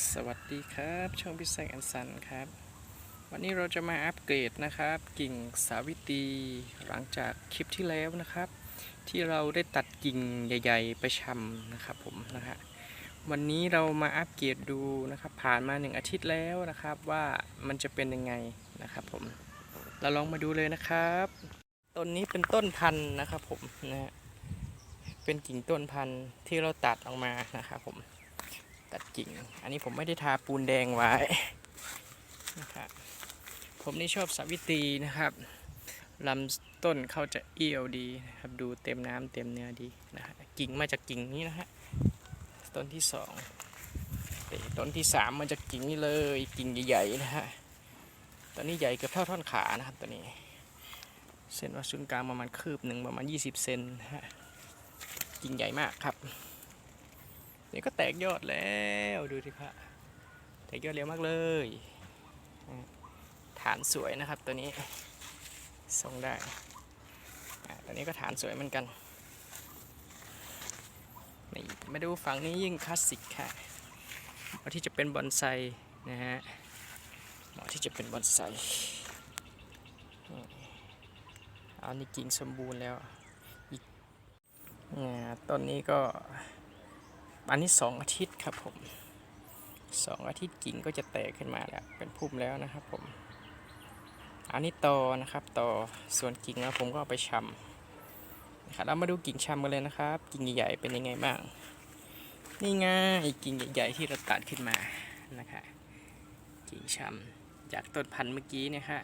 สวัสดีครับช่องพิเศษอันสันครับ วันนี้เราจะมาอัปเกรดนะครับ กิ่งสาวิตรีหลังจากคลิปที่แล้วนะครับ ที่เราได้ตัดกิ่งใหญ่ ๆ ไปชำนะครับผมนะฮะวันนี้เรามาอัปเกรดดูนะครับ ผ่านมาหนึ่งอาทิตย์แล้วนะครับว่ามันจะเป็นยังไงนะครับผมเราลองมาดูเลยนะครับต้นนี้เป็นต้นพันธุ์นะครับผมนะฮะเป็นกิ่งต้นพันธุ์ที่เราตัดออกมานะครับผม ตัดกิ่ง อันนี้ผมไม่ได้ทาปูนแดงไว้นะครับผมนี่ชอบสาวิตีนะครับลำต้นเขาจะเอี้ยวดีนะครับ ดูเต็มน้ำเต็มเนื้อดีนะฮะกิ่งมาจากกิ่งนี้นะฮะต้นที่สองต้นที่สามมาจากกิ่งนี้เลยกิ่งใหญ่ๆนะฮะตอนนี้ใหญ่เกือบเท่าท่อนขานะครับตัวนี้เส้นว่าศูนย์กลางประมาณคืบหนึ่งประมาณ 20 เซนนะฮะกิ่งใหญ่มากครับ นี่ก็แตกยอดแล้วดูสิครับแตกยอดเร็วมากเลยฐานสวยนะครับตัวนี้ทรงได้ตัวนี้ก็ฐานสวยเหมือนกันนี่มาดูฝั่งนี้ยิ่งคลาสสิกค่ะเหมาะที่จะเป็นบอนไซนะฮะเหมาะที่จะเป็นบอนไซอันนี้กิ่งสมบูรณ์แล้วอีกต้นนี้ก็ อันนี้สองอาทิตย์ครับผมสองอาทิตย์กิ่งก็จะแตกขึ้นมาแล้ว เป็นพุ่มแล้วนะครับผม อันนี้ตอนะครับตอส่วนกิ่งแล้วผมก็เอาไปชำนะครับเรามาดูกิ่งชำกันเลยนะครับ กิ่งใหญ่ๆเป็นยังไงบ้าง นี่ไงกิ่งใหญ่ๆที่เราตัดขึ้นมานะคะกิ่งชำจากต้นพันธุ์เมื่อกี้เนี่ยฮะ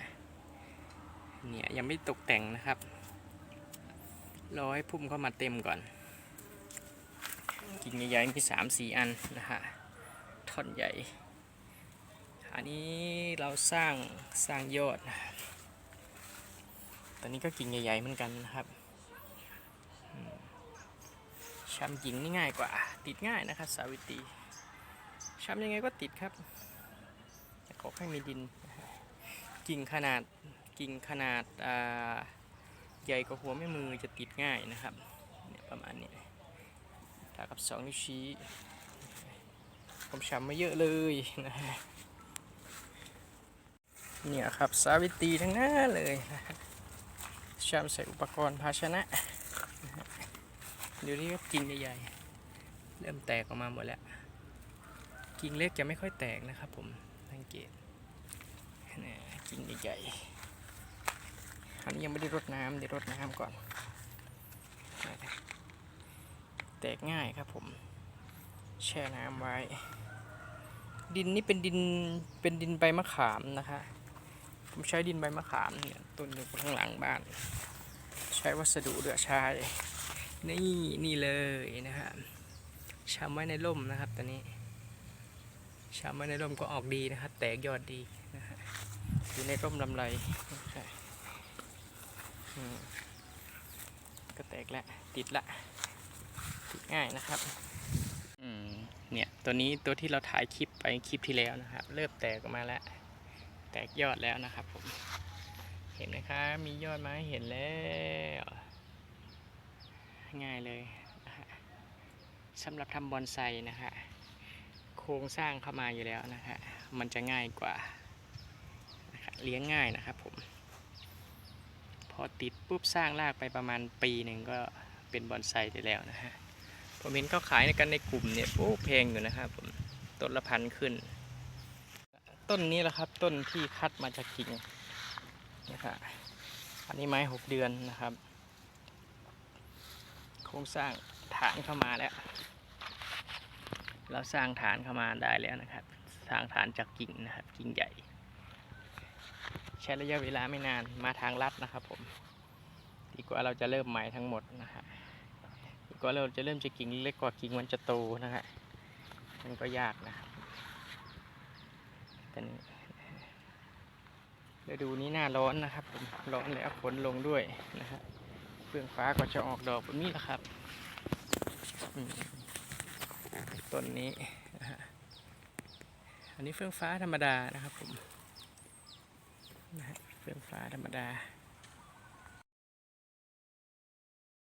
เนี่ยยังไม่ตกแต่งนะครับรอให้พุ่มเข้ามาเต็มก่อน กิ่งใหญ่ๆมีสามสี่อันนะฮะท่อนใหญ่ อันนี้เราสร้างสร้างยอดนะตอนนี้ก็กิ่งใหญ่ๆเหมือนกันนะครับช้ำกิ่งนี่ง่ายกว่าติดง่ายนะครับ สาวิตรีช้ำยังไงก็ติดครับแต่ขอให้มีดิน กิ่งขนาดกิ่งขนาดใหญ่กว่าหัวแม่มือจะติดง่ายนะครับเนี่ยประมาณนี้ ทากับสองนิ้วชี้ผมช้ำมาเยอะเลยนะฮะเนี่ยครับสาวิตีทั้งนั้นเลยนะช้ำใส่อุปกรณ์ภาชนะเดี๋ยวนี้ก็กิ่งใหญ่ๆเริ่มแตกออกมาหมดแล้ว กิ่งเล็กจะไม่ค่อยแตกนะครับผมสังเกตนะกิ่งใหญ่ๆอันนี้ยังไม่ได้รดน้ำเดี๋ยวรดน้ำก่อน แตกง่ายครับผมแช่น้ำไว้ ดินนี่เป็นดินเป็นดินใบมะขามนะคะ ผมใช้ดินใบมะขามเนี่ยต้นอยู่ข้างหลังบ้าน ใช้วัสดุเหลือใช้นี่นี่เลยนะฮะชำไว้ในร่มนะครับตอนนี้ชำไว้ในร่มก็ออกดีนะครับ แตกยอดดีนะฮะอยู่ในร่มลำไรก็แตกละติดละ ง่ายนะครับเนี่ยตัวนี้ตัวที่เราถ่ายคลิปไปคลิปที่แล้วนะครับ เริ่มแตกออกมาแล้ว แตกยอดแล้วนะครับผมเห็นไหมครับมียอดมาเห็นแล้วง่ายเลยสำหรับทำบอนไซนะฮะโครงสร้างเข้ามาอยู่แล้วนะฮะมันจะง่ายกว่าเลี้ยงง่ายนะครับผมพอติดปุ๊บสร้างรากไปประมาณปีหนึ่งก็เป็นบอนไซได้แล้วนะฮะ ผมเห็นเขาขายในกันในกลุ่มเนี่ยโอ้แพงอยู่นะครับผมต้นละพันขึ้น ต้นนี้แหละครับต้นที่คัดมาจากกิ่งนะครับอันนี้ไม้หกเดือนนะครับ โครงสร้างฐานเข้ามาแล้ว เราสร้างฐานเข้ามาได้แล้วนะครับ สร้างฐานจากกิ่งนะครับ กิ่งใหญ่ ใช้ระยะเวลาไม่นานมาทางลัดนะครับผม ดีกว่าเราจะเริ่มใหม่ทั้งหมดนะฮะ ก็เราจะเริ่มจะกิ่งเล็กกว่ากิ่งมันจะโตนะฮะมันก็ยากนะครับแต่นี่ฤดูนี้หน้าร้อนนะครับผมร้อนแล้วฝนลงด้วยนะฮะเฟื่องฟ้าก็จะออกดอกแบบนี้แหละครับต้นนี้อันนี้เฟื่องฟ้าธรรมดานะครับผมนะฮะเฟื่องฟ้าธรรมดา